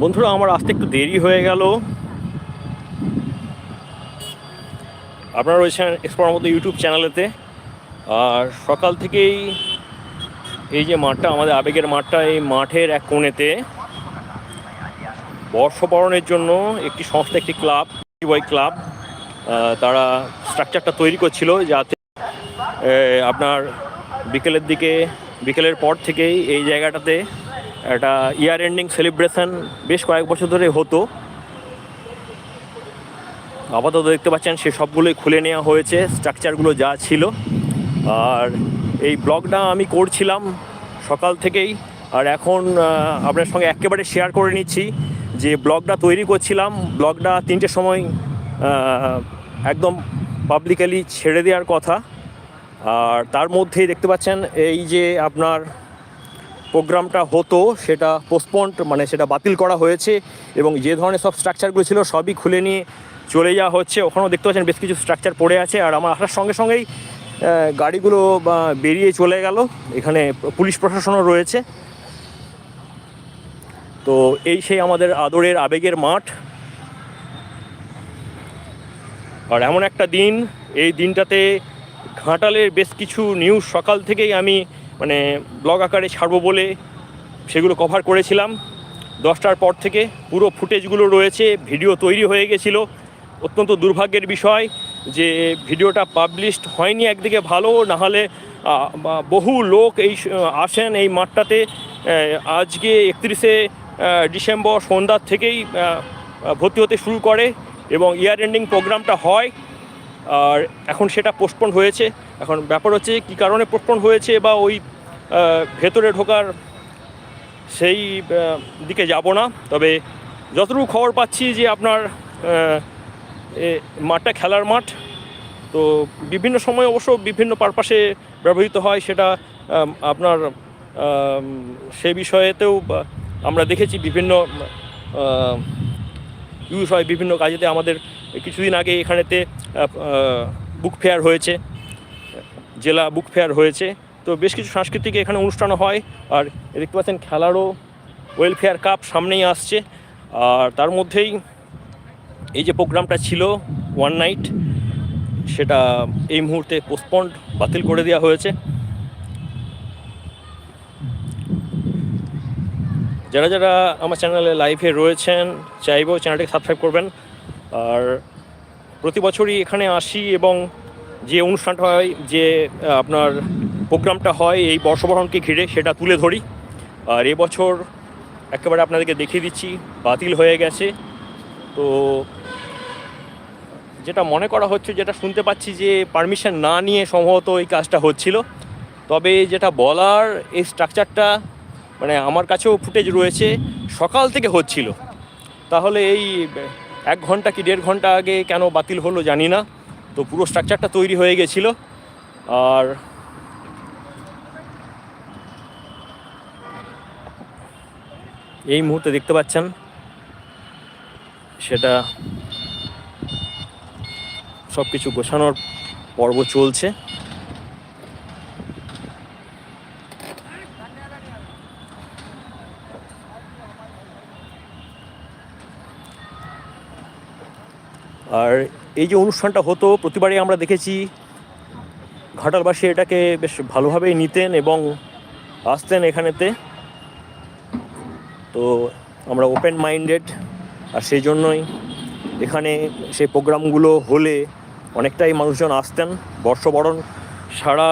বন্ধুরা, আমার আসতে একটু দেরি হয়ে গেল। আপনারা রয়েছেন এক্সপ্লোর মতো ইউটিউব চ্যানেলেতে। আর সকাল থেকেই এই যে মাঠটা, আমাদের আবেগের মাঠটা, এই মাঠের এক কোণেতে বর্ষবরণের জন্য একটি সংস্থা, একটি ক্লাব বয় ক্লাব তারা স্ট্রাকচারটা তৈরি করছিল যাতে আপনার বিকেলের দিকে, বিকেলের পর থেকেই এই জায়গাটাতে একটা ইয়ার এন্ডিং সেলিব্রেশন বেশ কয়েক বছর ধরে হতো। আপাতত দেখতে পাচ্ছেন সে সবগুলোই খুলে নেওয়া হয়েছে স্ট্রাকচারগুলো যা ছিল। আর এই ব্লগটা আমি করছিলাম সকাল থেকেই। আর এখন আপনার সঙ্গে একেবারে শেয়ার করে নিচ্ছি যে ব্লগটা তৈরি করছিলাম। ব্লগটা তিনটের সময় একদম পাবলিকালি ছেড়ে দেওয়ার কথা। আর তার মধ্যেই দেখতে পাচ্ছেন এই যে আপনার প্রোগ্রামটা হতো, সেটা পোস্টপন্ড মানে সেটা বাতিল করা হয়েছে এবং যে ধরনের সব স্ট্রাকচারগুলো ছিল সবই খুলে নিয়ে চলে যাওয়া হচ্ছে। ওখানেও দেখতে পাচ্ছেন বেশ কিছু স্ট্রাকচার পড়ে আছে আর আমার আসার সঙ্গে সঙ্গেই গাড়িগুলো বেরিয়ে চলে গেল। এখানে পুলিশ প্রশাসনও রয়েছে। তো এই সেই আমাদের আদরের আবেগের মাঠ। আর এমন একটা দিন, এই দিনটাতে ঘাটালের বেশ কিছু নিউজ সকাল থেকেই আমি মানে ব্লগ আকারে ছাড়বো বলে সেগুলো কভার করেছিলাম। দশটার পর থেকে পুরো ফুটেজগুলো রয়েছে, ভিডিও তৈরি হয়ে গেছিল। অত্যন্ত দুর্ভাগ্যের বিষয় যে ভিডিওটা পাবলিশড হয়নি একদিকে ভালো, নাহলে বহু লোক এই আসেন এই মাঠটাতে। আজকে একত্রিশে ডিসেম্বর সন্ধ্যার থেকেই ভর্তি হতে শুরু করে এবং ইয়ার এন্ডিং প্রোগ্রামটা হয়। আর এখন সেটা পোস্টপন হয়েছে। এখন ব্যাপার হচ্ছে কী কারণে পোস্টপন হয়েছে বা ওই ভেতরে ঢোকার সেই দিকে যাব না। তবে যতটুকু খবর পাচ্ছি যে আপনার মাঠটা খেলার মাঠ, তো বিভিন্ন সময় অবশ্য বিভিন্ন পারপাসে ব্যবহৃত হয় সেটা আপনার সে বিষয়েতেও আমরা দেখেছি বিভিন্ন ইউজ হয় বিভিন্ন কাজেতে আমাদের কিছুদিন আগে এখানেতে বুক ফেয়ার হয়েছে, জেলা বুক ফেয়ার হয়েছে। তো বেশ কিছু সাংস্কৃতিক এখানে অনুষ্ঠানও হয়। আর দেখতে পাচ্ছেন খেলারও ওয়েলফেয়ার কাপ সামনেই আসছে। আর তার মধ্যেই এই যে প্রোগ্রামটা ছিল ওয়ান নাইট সেটা এই মুহূর্তে পোস্টপন্ড বাতিল করে দেওয়া হয়েছে। যারা যারা আমার চ্যানেলে লাইভে রয়েছেন, চাইব চ্যানেলটাকে সাবস্ক্রাইব করবেন। আর প্রতি বছরই এখানে আসি এবং যে অনুষ্ঠানটা হয়, যে আপনার প্রোগ্রামটা হয়, এই বর্ষবরণকে ঘিরে সেটা তুলে ধরি। আর এবছর একেবারে আপনাদেরকে দেখিয়ে দিচ্ছি, বাতিল হয়ে গেছে। তো যেটা মনে করা হচ্ছে, যেটা শুনতে পাচ্ছি যে পারমিশন না নিয়ে সম্ভবত এই কাজটা হচ্ছিল। তবে যেটা বলার, এই স্ট্রাকচারটা মানে আমার কাছেও ফুটেজ রয়েছে, সকাল থেকে হচ্ছিল। তাহলে এই এক ঘণ্টা কি দেড় ঘণ্টা আগে কেন বাতিল হলো জানি না। তো পুরো স্ট্রাকচারটা তৈরি হয়ে গেছিল। আর এই মুহূর্তে দেখতে পাচ্ছেন, সেটা সব কিছু গোছানোর পর্ব চলছে। আর এই যে অনুষ্ঠানটা হতো, প্রতিবারই আমরা দেখেছি ঘাটালবাসী এটাকে বেশ ভালোভাবেই নিতেন এবং আসতেন এখানেতে। তো আমরা ওপেন মাইন্ডেড আর সেই জন্যই এখানে সেই প্রোগ্রামগুলো হলে অনেকটাই মানুষজন আসতেন। বর্ষবরণ সারা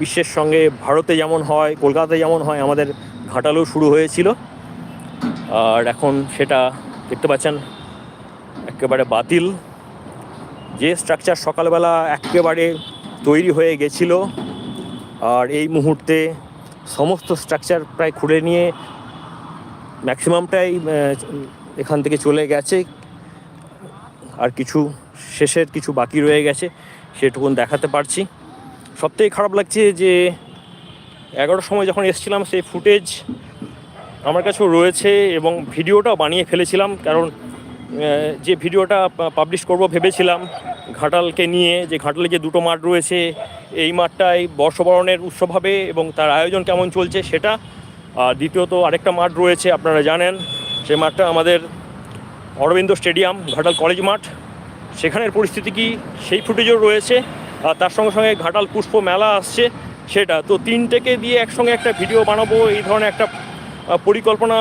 বিশ্বের সঙ্গে ভারতে যেমন হয় কলকাতায় যেমন হয়, আমাদের ঘাটালেও শুরু হয়েছিল। আর এখন সেটা দেখতে পাচ্ছেন, একেবারে বাতিল। যে স্ট্রাকচার সকালবেলা একেবারে তৈরি হয়ে গেছিল, আর এই মুহূর্তে সমস্ত স্ট্রাকচার প্রায় খুলে নিয়ে ম্যাক্সিমামটাই এখান থেকে চলে গেছে। আর কিছু শেষের কিছু বাকি রয়ে গেছে, সেটুকুন দেখাতে পারছি। সবথেকে খারাপ লাগছে যে এগারোটার সময় যখন এসেছিলাম, সেই ফুটেজ আমার কাছেও রয়েছে এবং ভিডিওটাও বানিয়ে ফেলেছিলাম, কারণ যে ভিডিওটা পাবলিশ করব ভেবেছিলাম, ঘাটালকে নিয়ে, যে ঘাটালে যে দুটো মাঠ রয়েছে, এই মাঠটায় বর্ষবরণের উৎসব হবে এবং তার আয়োজন কেমন চলছে সেটা, আর দ্বিতীয়ত আরেকটা মাঠ রয়েছে, আপনারা জানেন, সে মাঠটা আমাদের অরবিন্দ স্টেডিয়াম, ঘাটাল কলেজ মাঠ। সেখানের পরিস্থিতি কি, সেই ফুটেজও রয়েছে, আর তার সঙ্গে সঙ্গে ঘাটাল পুষ্প মেলা আসছে, সেটা। তো তিনটেকে দিয়ে একসঙ্গে একটা ভিডিও বানাবো, এই ধরনের একটা পরিকল্পনা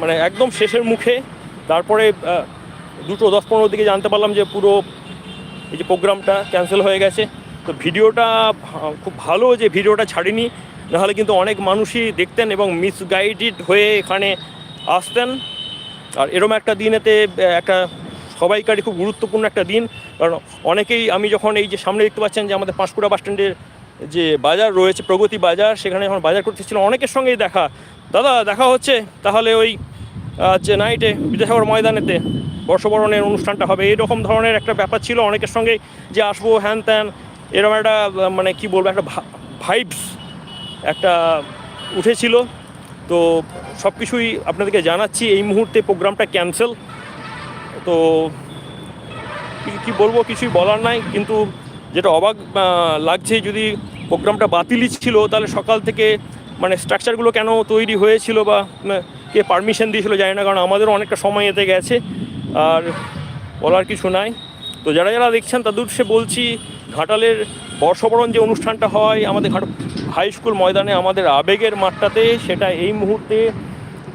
মানে একদম শেষের মুখে তারপরে দুটো দশ পনেরো দিকে জানতে পারলাম যে পুরো এই যে প্রোগ্রামটা ক্যান্সেল হয়ে গেছে। তো ভিডিওটা খুব ভালো যে ভিডিওটা ছাড়িনি, নাহলে কিন্তু অনেক মানুষই দেখতেন এবং মিসগাইডেড হয়ে এখানে আসতেন। আর এরম একটা দিনেতে একটা সবাইকারই খুব গুরুত্বপূর্ণ একটা দিন। কারণ অনেকেই আমি যখন এই যে সামনে দেখতে পাচ্ছেন যে আমাদের পাঁশকুড়া বাস স্ট্যান্ডের যে বাজার রয়েছে, প্রগতি বাজার, সেখানে যখন বাজার করতেছিল অনেকের সঙ্গেই দেখা। দাদা, দেখা হচ্ছে? তাহলে ওই নাইটে বিদ্যাসাগর ময়দানেতে বর্ষবরণের অনুষ্ঠানটা হবে। এরকম ধরনের একটা ব্যাপার ছিল অনেকের সঙ্গে যে আসব হ্যান ত্যান এরকম একটা মানে কি বলব একটা ভাইবস একটা উঠেছিল। তো সব কিছুই আপনাদেরকে জানাচ্ছি এই মুহূর্তে প্রোগ্রামটা ক্যান্সেল তো কি- বলব কিছুই বলার নাই। কিন্তু যেটা অবাক লাগছে যদি প্রোগ্রামটা বাতিলই ছিল তাহলে সকাল থেকে মানে স্ট্রাকচারগুলো কেন তৈরি হয়েছিল বা উম, কে পারমিশন দিয়েছিল জানি না, কারণ আমাদেরও অনেকটা সময় এতে গেছে। আর বলার কিছু নাই। তো যারা যারা দেখছেন, তাদের সে বলছি, ঘাটালের বর্ষবরণ যে অনুষ্ঠানটা হয়, আমাদের ঘাট হাই স্কুল ময়দানে আমাদের আবেগের মাঠটাতে সেটা এই মুহূর্তে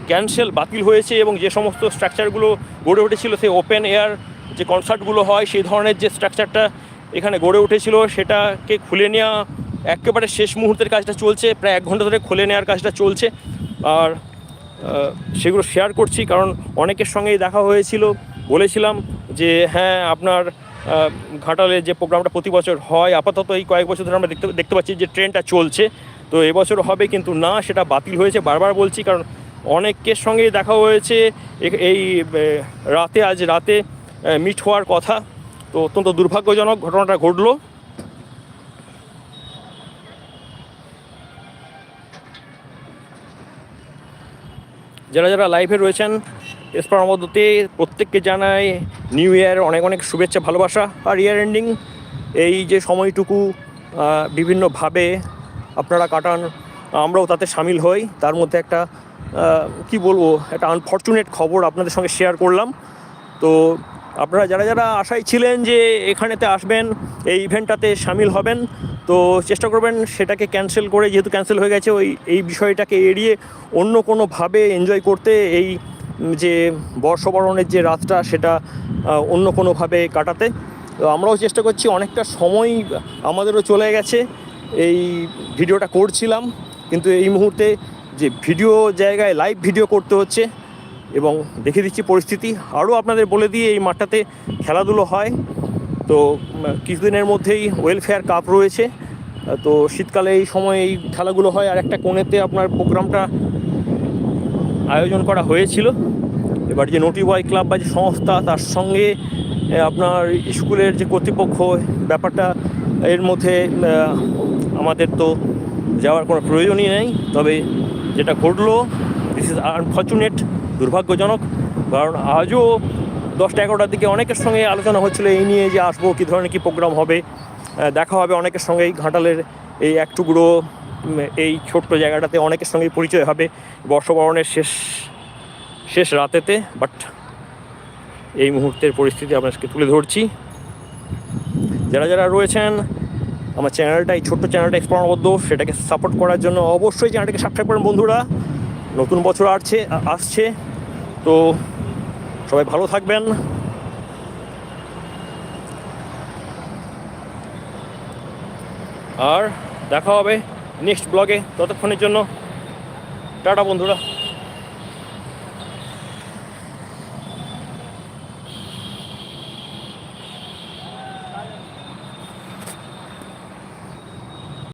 ক্যান্সেল বাতিল হয়েছে এবং যে সমস্ত স্ট্রাকচারগুলো গড়ে উঠেছিল, সেই ওপেন এয়ার যে কনসার্টগুলো হয়, সেই ধরনের যে স্ট্রাকচারটা এখানে গড়ে উঠেছিল, সেটাকে খুলে নেওয়া একেবারে শেষ মুহূর্তের কাজটা চলছে, প্রায় এক ঘণ্টা ধরে খুলে নেওয়ার কাজটা চলছে। আর সেগুলো শেয়ার করছি, কারণ অনেকের সঙ্গেই দেখা হয়েছিল। বলেছিলাম যে হ্যাঁ আপনার ঘাটালে যে প্রোগ্রামটা প্রতি বছর হয়, আপাতত এই কয়েক বছর ধরে আমরা দেখতে দেখতে পাচ্ছি যে ট্রেনটা চলছে। তো এবছর হবে কিন্তু না, সেটা বাতিল হয়েছে, বারবার বলছি, কারণ অনেকের সঙ্গেই দেখা হয়েছে। এই রাতে, আজ রাতে মিট হওয়ার কথা। তো অত্যন্ত দুর্ভাগ্যজনক ঘটনাটা ঘটলো। যারা যারা লাইভে রয়েছেন এসপার মধ্যতে প্রত্যেককে জানাই নিউ ইয়ার অনেক অনেক শুভেচ্ছা, ভালোবাসা আর ইয়ার এন্ডিং এই যে সময়টুকু বিভিন্নভাবে আপনারা কাটান, আমরাও তাতে সামিল হই। তার মধ্যে একটা কি বলব, একটা আনফর্চুনেট খবর আপনাদের সঙ্গে শেয়ার করলাম। তো আপনারা যারা যারা আশায় ছিলেন যে এখানেতে আসবেন, এই ইভেন্টটাতে সামিল হবেন তো চেষ্টা করবেন সেটাকে ক্যান্সেল করে, যেহেতু ক্যান্সেল হয়ে গেছে, ওই, এই বিষয়টাকে এড়িয়ে অন্য কোনোভাবে এনজয় করতে এই যে বর্ষবরণের যে রাতটা সেটা অন্য কোনোভাবে কাটাতে। তো আমরাও চেষ্টা করছি, অনেকটা সময় আমাদেরও চলে গেছে, এই ভিডিওটা করছিলাম, কিন্তু এই মুহূর্তে যে ভিডিও জায়গায় লাইভ ভিডিও করতে হচ্ছে এবং দেখে দিচ্ছি পরিস্থিতি। আরও আপনাদের বলে দিয়ে এই মাঠটাতে খেলাধুলো হয়। তো কিছুদিনের মধ্যেই ওয়েলফেয়ার কাপ রয়েছে। তো শীতকালে এই সময় এই খেলাগুলো হয়। আর একটা কোণেতে আপনার প্রোগ্রামটা আয়োজন করা হয়েছিল। এবার যে নোটি বয় ক্লাব বা যে সংস্থা, তার সঙ্গে আপনার স্কুলের যে কর্তৃপক্ষ, ব্যাপারটা এর মধ্যে আমাদের তো যাওয়ার কোনো প্রয়োজনই নেই। তবে যেটা ঘটলো দিস ইজ আনফর্চুনেট দুর্ভাগ্যজনক। কারণ আজও দশটা এগারোটার দিকে অনেকের সঙ্গে আলোচনা হচ্ছিল এই নিয়ে যে আসব, কী ধরনের কী প্রোগ্রাম হবে। দেখা হবে অনেকের সঙ্গেই ঘাটালের এই এক টুকরো এই ছোট্ট জায়গাটাতে অনেকের সঙ্গেই পরিচয় হবে বর্ষবরণের শেষ শেষ রাতেতে বাট এই মুহূর্তের পরিস্থিতি আপনাদেরকে তুলে ধরছি। যারা যারা রয়েছেন, আমার চ্যানেলটা এই ছোট্ট চ্যানেলটা এক্সপ্লোরবদ্ধ, সেটাকে সাপোর্ট করার জন্য অবশ্যই চ্যানেলটাকে সাবস্ক্রাইব করেন বন্ধুরা। নতুন বছর আসছে আসছে, তো সবাই ভালো থাকবেন। আর দেখা হবে নেক্সট ব্লগে। ততক্ষণের জন্য টাটা বন্ধুরা।